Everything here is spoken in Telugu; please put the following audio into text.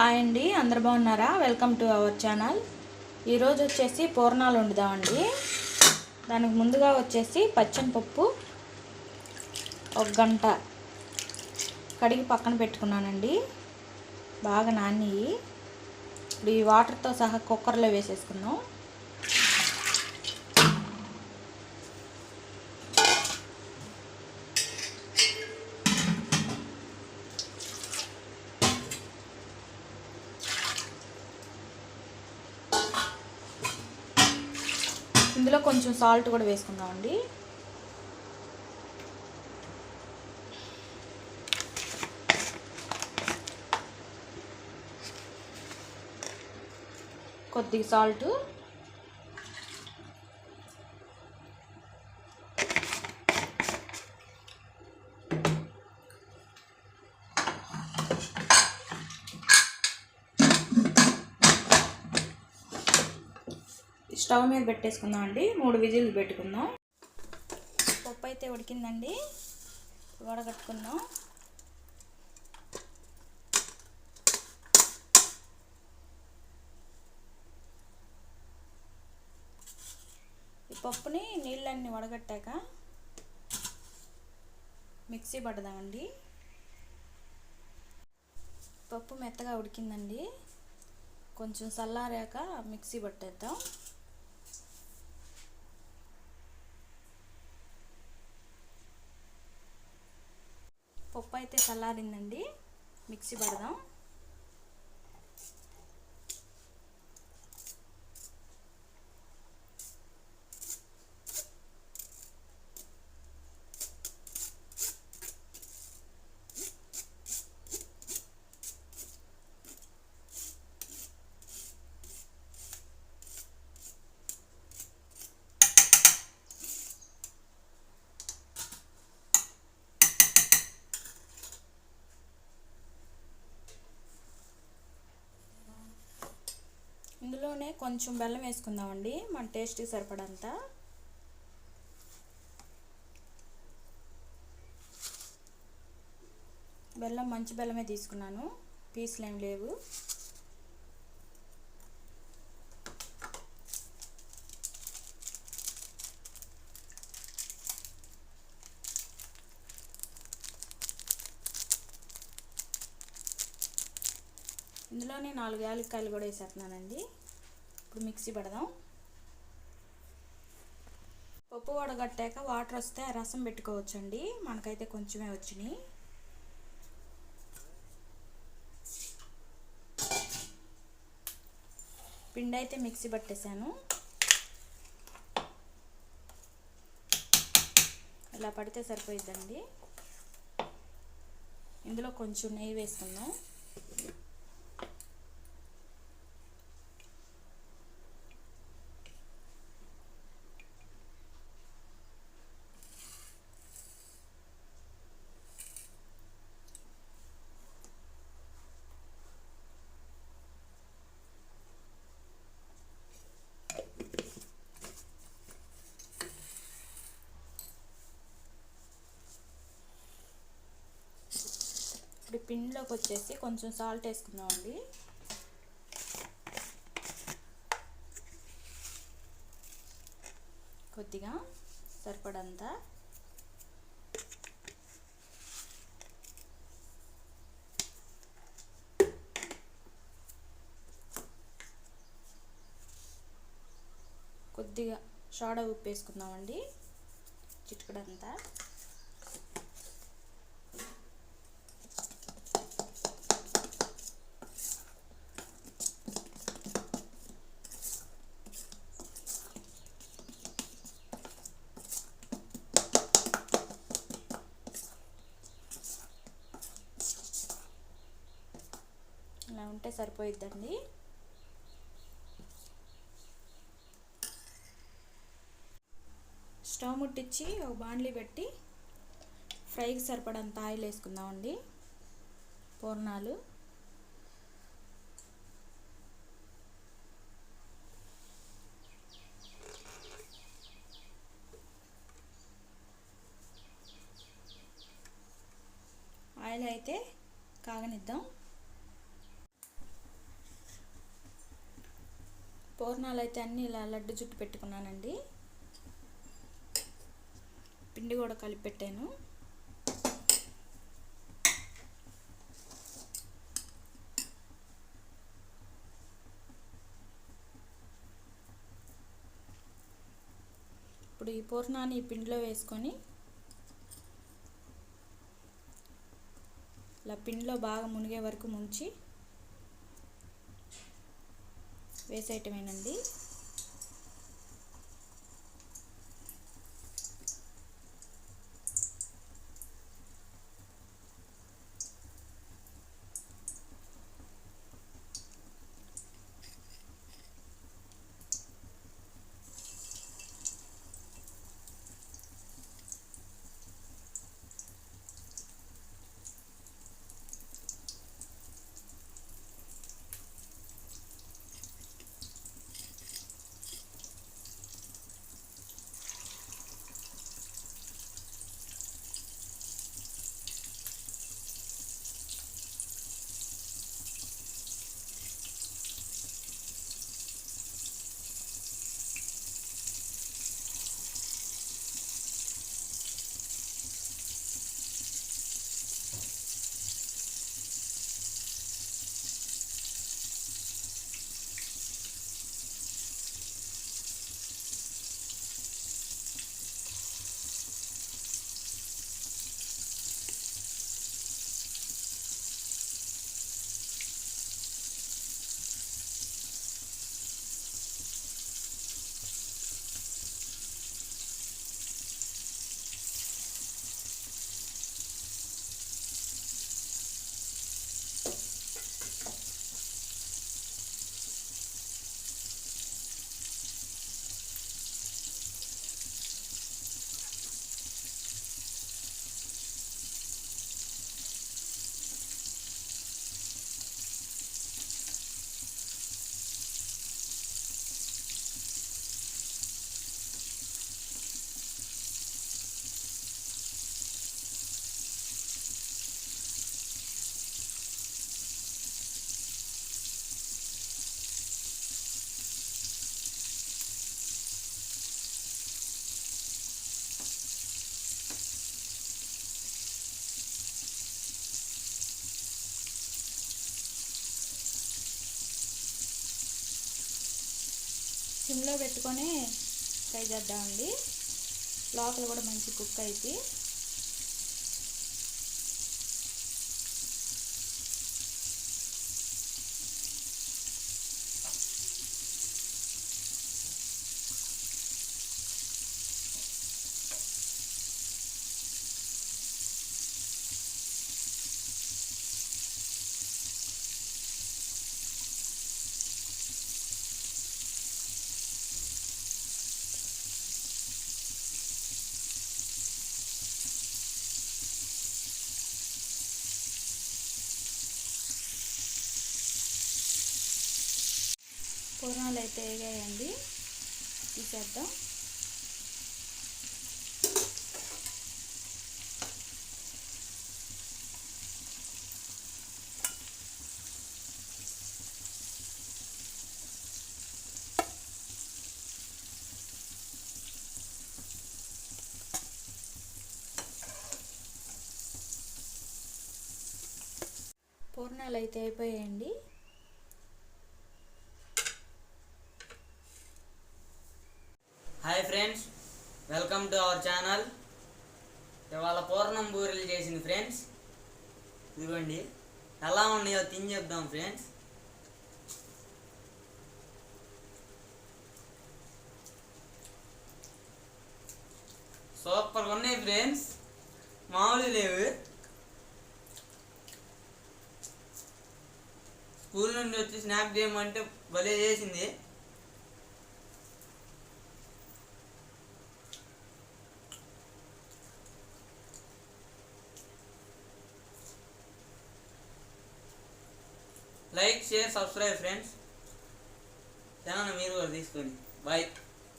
హాయ్ అండి అందరు బాగున్నారా? వెల్కమ్ టు అవర్ ఛానల్ ఈరోజు వచ్చేసి పూర్ణాలు వండుదామండి. దానికి ముందుగా వచ్చేసి పచ్చని పప్పు ఒక గంట కడిగి పక్కన పెట్టుకున్నానండి. బాగా నాని ఇప్పుడు ఈ వాటర్తో సహా కుక్కర్లో వేసేసుకున్నాం ఇందులో కొంచెం సాల్ట్ కూడా వేసుకుందామండి. కొద్దిగా సాల్ట్. స్టవ్ మీద పెట్టేసుకుందాం అండి. మూడు విజిల్లు పెట్టుకుందాం. పప్పు అయితే ఉడికిందండి. వడగట్టుకుందాం. ఈ పప్పుని నీళ్ళన్నీ వడగట్టాక మిక్సీ పడదామండి పప్పు మెత్తగా ఉడికిందండి. కొంచెం చల్లారాక మిక్సీ పట్టేద్దాం. పప్పు అయితే చల్లారిందండి మిక్సీ పడదాం. ఇందులోనే కొంచెం బెల్లం వేసుకుందామండి మన టేస్ట్కి సరిపడంత. బెల్లం మంచి బెల్లమే తీసుకున్నాను పీసులు ఏం లేవు. ఇందులోనే నాలుగు యాలక్కాయలు కూడా వేసేస్తున్నానండి. ఇప్పుడు మిక్సీ పడదాం. పప్పు వడగట్టాక వాటర్ వస్తే రసం పెట్టుకోవచ్చండి. మనకైతే కొంచెమే వచ్చినాయి. పిండి అయితే మిక్సీ పట్టేశాను. ఇలా పడితే సరిపోయిద్దండి. ఇందులో కొంచెం నెయ్యి వేసుకుందాం. ఇప్పుడు పిండిలోకి వచ్చేసి కొంచెం సాల్ట్ వేసుకుందామండి. కొద్దిగా సరిపడంత. కొద్దిగా సోడా ఉప్పు వేసుకుందామండి. చిటికడంతా ఇలా ఉంటే సరిపోయిద్దండి. స్టవ్ ముట్టించి ఒక బాండ్లీ పెట్టి ఫ్రైకి సరిపడంత ఆయిల్ వేసుకుందామండి. పూర్ణాలు. ఆయిల్ అయితే కాగనిద్దాం. పూర్ణాలు అయితే అన్నీ ఇలా లడ్డు చుట్టు పెట్టుకున్నానండి. పిండి కూడా కలిపి పెట్టాను. ఇప్పుడు ఈ పూర్ణాన్ని ఈ పిండిలో వేసుకొని ఇలా పిండిలో బాగా మునిగే వరకు ముంచి వేసేయటమేనండి. సిమ్లో పెట్టుకొని ఫ్రై చేద్దామండి. లోపల కూడా మంచి కుక్ అయితే. పూర్ణాలు అయితే వేగాయండి. తీసేద్దాం. పూర్ణాలు అయితే అయిపోయాయండి hi friends welcome to our channel ఇవాళ పూర్ణం బూరెలు చేసింది ఫ్రెండ్స్ ఇదిగోండి. ఎలా ఉన్నాయో తిని చెప్దాం ఫ్రెండ్స్ సూపర్గా ఉన్నాయి ఫ్రెండ్స్ మామూలు లేవు. స్కూల్ నుండి వచ్చి స్నాప్ చేయమంటే భలే చేసింది. Like share subscribe friends channel మీరు కూడా తీసుకోండి బాయ్